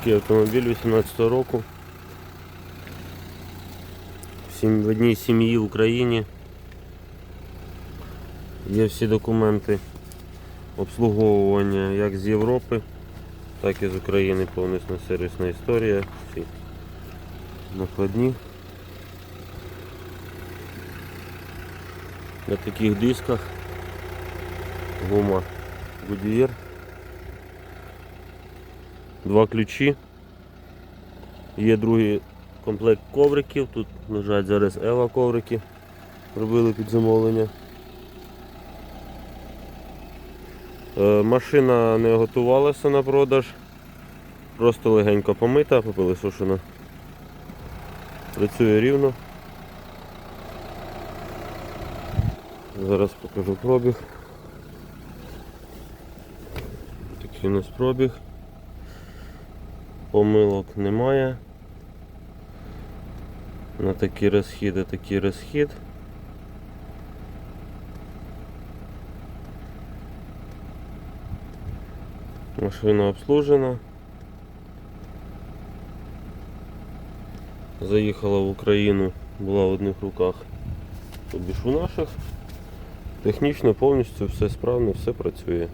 Такий автомобіль 18 року. В одній сім'ї в Україні. Є всі документи обслуговування як з Європи, так і з України повністю сервісна історія. Всі накладні. На таких дисках гума Goodyear. Два ключі. Є другий комплект ковриків. Тут лежать зараз Ева коврики. Робили під замовлення. Е, Машина не готувалася на продаж. Просто легенько помита, попили попилисушена. Працює рівно. Зараз покажу пробіг. Такий у нас пробіг. Помилок немає. На такі розхіди, такий розхід. Машина обслужена. Заїхала в Україну, була в одних руках, тобі ж у наших. Технічно повністю все справно, все працює.